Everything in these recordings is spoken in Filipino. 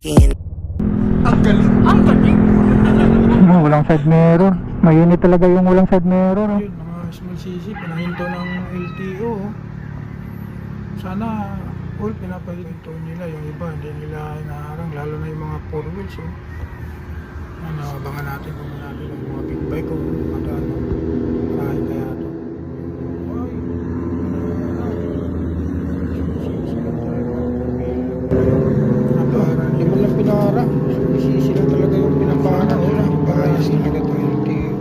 Skin. Ang galing. Ang galing. Oh, walang side mirror. Mainit talaga yung walang side mirror. oh. Yun, mga small CC, pinahinto ng LTO. Sana all pinapahinto nila. Yung iba, hindi nila inaharang. Lalo na yung mga four wheels. Oh. Ano, abangan natin kung natin yung mga big bike kung magkano. Marahin kaya ito. Ay, CC lang talaga. Napara, hindi mo lang pinara. CC lang talaga yung pinapara nila. Bias talaga ito LTO.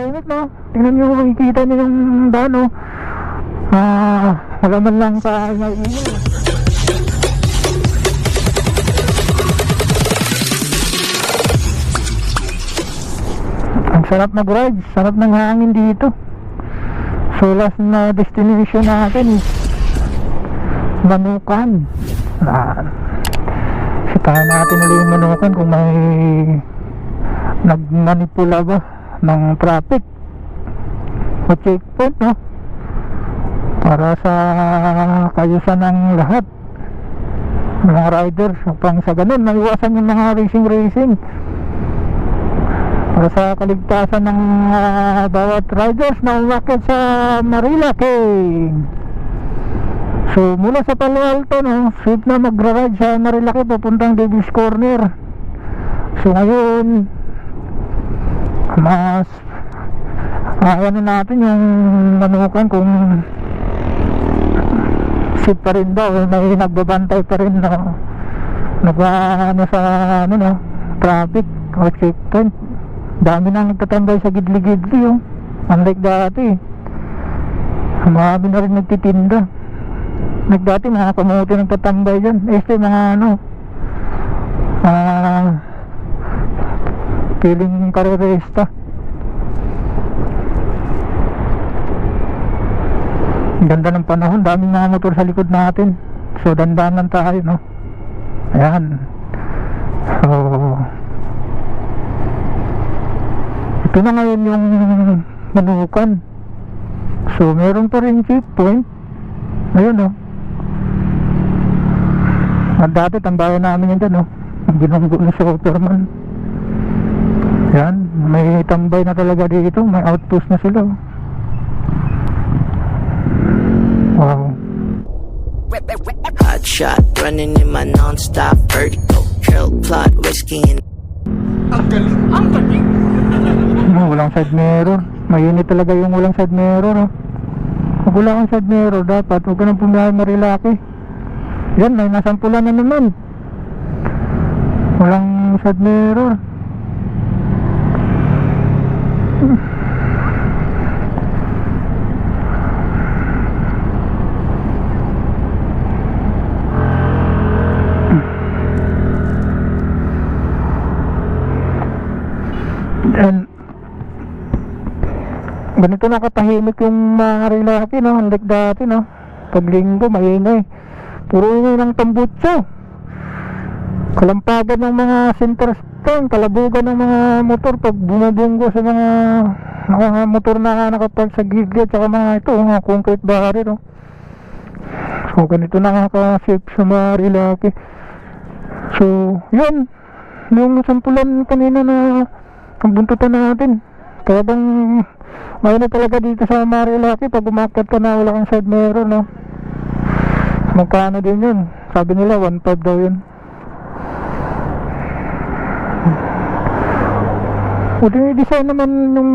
Tahimik no. Tingnan nyo, makikita nyo yung daan no. Ah, wala man lang sa ingay-ingay. Ang sarap mag-ride, sarap ng hangin dito. So last na destination natin is Manukan. Ah, sitahan natin ulit yung Manukan kung may nagmanipula ba ng traffic. O checkpoint no? Para sa kayusan ng lahat. Mga riders pang sa ganun maiwasan yung mga racing racing. Para sa kaligtasan ng ah, bawat riders na umakit sa Marilake so mula sa Palo Alto no sweet na magra-ride sa Marilake papuntang Davis Corner. So ngayon mas ah, ano natin yung manukan kung safe pa rin daw may nagbabantay pa rin no nag sa ano no traffic o checkpoint dami nang nagtatambay sa gidli-gidli oh. unlike dati marami na rin nagtitinda. Like dati mga kamuti nagtatambay dyan. Este mga ano ah piling kareresta ganda ng panahon daming mga motor sa likod natin. So dandan lang tayo no? Ayan. So ito na ngayon yung manukan. So meron pa rin checkpoint ayun no? At dati tambayan namin yan dyan no? Ang binunggo ni Superman yan, may tambay na talaga dito, may outpost na sila. Wow. Hot shot. Running in my non-stop vertical. Trail plot. Whiskey and Ang galing. Ang galing. Oh, walang side mirror. Mainit talaga yung walang side mirror. Oh. Pag wala kang side mirror, dapat huwag ka nang pumiyahe marilaki. Yan, may nasampulan na naman. Walang side mirror. And ganito na katahimik yung mga rilaki no? Unlike dati no? Pag linggo maingay. Puro ingay ng tambutso. Kalampagan ng mga center stone kalabugan ng mga motor pag bumubunggo sa mga mga motor na nakapag sa gilid at mga ito mga concrete barrier no? So ganito nakaka-safe sa mga rilaki so yun. Yung sampulan kanina na ang buntutan natin. Talagang mayroon na talaga dito sa Marilaki pag umakyat ka na wala kang side mirror no? Magkano din yun? Sabi nila 1.5 daw yun o design naman yung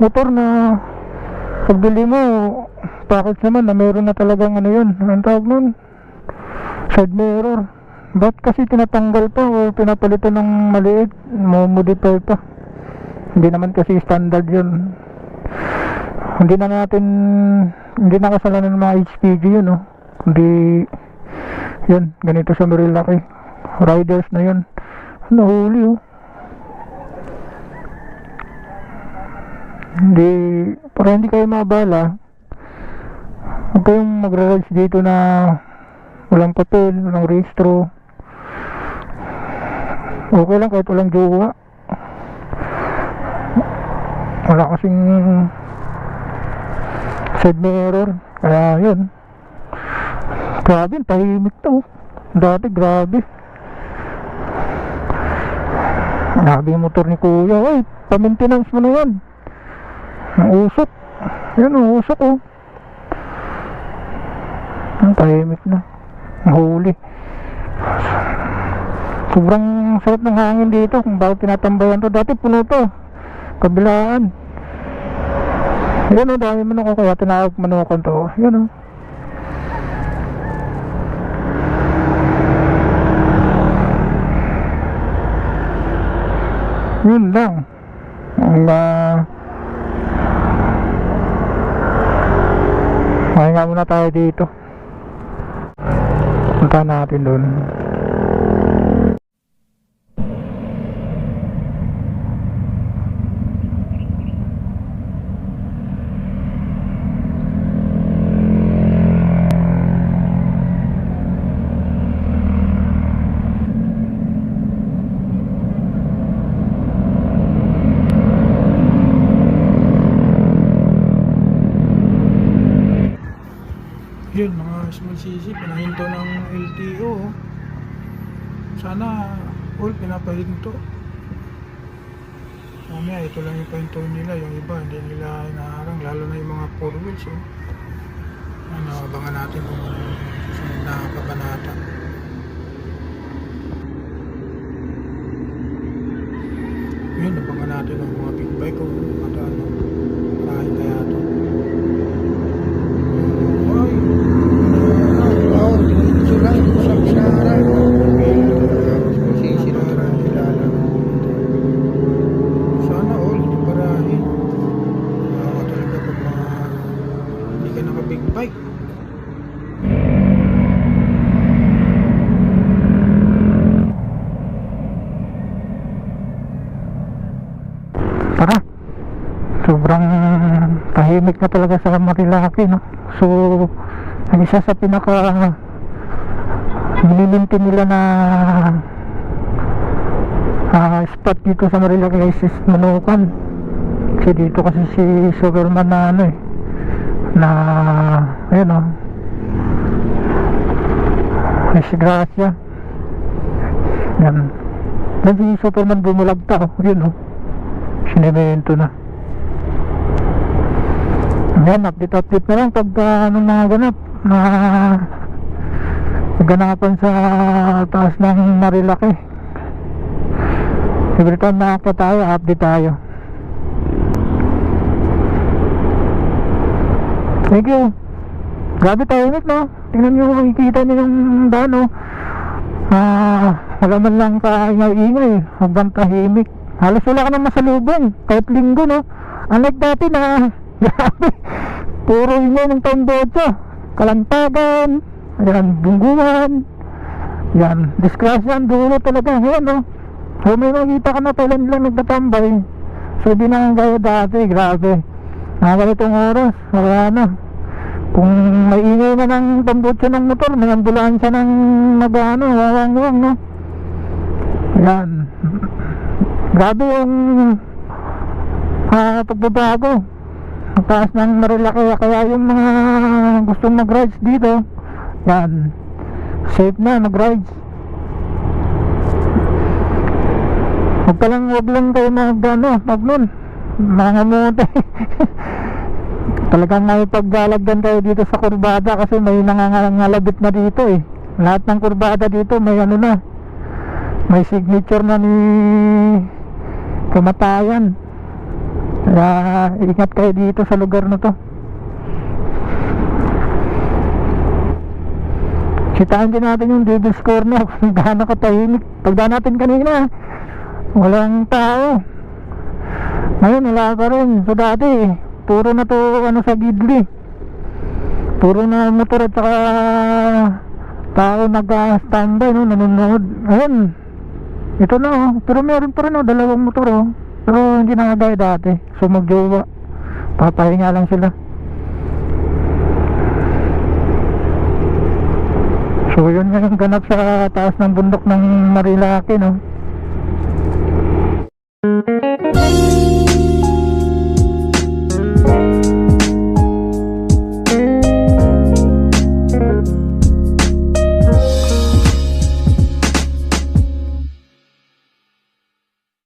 motor na pagbili mo package naman na meron na talagang ano yun ang tawag nun? Side mirror. Ba't kasi tinatanggal pa o pinapalitan ng maliit mo modify pa? Hindi naman kasi standard yun. Hindi na natin hindi na kasalanan ng mga HPG yun no? Hindi yun ganito sa Marilaki. Riders na yun. Nahuli oh hindi para hindi kayo mabala huwag kayong magra-rides dito na walang papel walang registro okay lang kahit walang jowa wala kasing side mirror kaya yun grabe tahimik to Dati, grabe. Grabe yung motor ni Kuya. Uy, pa-maintenance mo na yan. Usok. Yan, ang usok oh. Ang tahimik na. Ang huli. Sobrang sarap ng hangin dito kung bakit tinatambayan to. Dati puno to. Kabilaan. Yan o, dami man ako kaya tinawag manukan to. Yan o. Yun lang. Ang uh, Mahinga muna tayo dito. Punta natin doon. Yun, mga small CC, pinahinto ng LTO. Sana all pinapahinto. Mamaya, ito lang yung pahinto nila. Yung iba, hindi nila inaharang. Lalo na yung mga four wheels. Oh. Ano, abangan natin kung susunod na kabanata. Yun, abangan natin ang mga big bike kung ano, ano, marahin kaya ito. Sana all, hindi parahin. Nakaka talaga pag mga hindi ka naka big bike. Tara. Sobrang tahimik na talaga sa Marilaki, no? So, ang isa sa pinaka nililinti nila na ah, spot dito sa Marilaki is is Manukan. Kasi dito kasi si Superman na ano eh, na, ayun o, Miss Gracia. Yan. Yan si Superman bumulagta, oh. yun o. Sinemento na. Yan, update-update na lang pag uh, anong mga ganap na ganapan sa taas ng Marilaki. Every time nakakita tayo, update tayo. Thank you. Grabe tahimik no. Tingnan nyo, makikita nyo yung daan no. Ah, wala man lang kaingay-ingay. Hanggang tahimik. Halos wala ka nang masalubong. Kahit linggo no. Unlike dati na, grabe. Puro ingay ng Tambocha. Kalantagan. Ayan, bungguan. Yan, disgrasya ang dulo talaga. Ayan no. So may makita ka na kailan lang nagtatambay. So di na gaya dati, grabe. Mga ganitong oras, wala na. Kung may ingay na ng tambutso ng motor, may ambulansya ng nag-ano, wawang-wang, no? Yan. Grabe yung ah, pagbabago. Ang taas ng Marilaki, kaya yung mga gustong mag-rides dito, yan. Safe na, mag-rides. Huwag ka lang, huwag lang kayo mag, ano, mag nun. Mga mote. Talagang may paggalagdan kayo dito sa kurbada kasi may nangangalabit na dito eh. Lahat ng kurbada dito may ano na. May signature na ni kamatayan. Kaya ingat kayo dito sa lugar na to. Sitaan din natin yung Devil's Corner kung katahimik. Pagdaan natin kanina, walang tao. Ngayon wala pa rin. So dati, puro na to ano sa Gidli. Puro na motor at saka tao nag-standby no, nanonood. Ayun. Ito na oh. Pero meron pa rin oh, dalawang motor oh. Pero hindi na kagaya dati. So magjowa. Papahinga lang sila. So yun yung ganap sa taas ng bundok ng Marilaki no.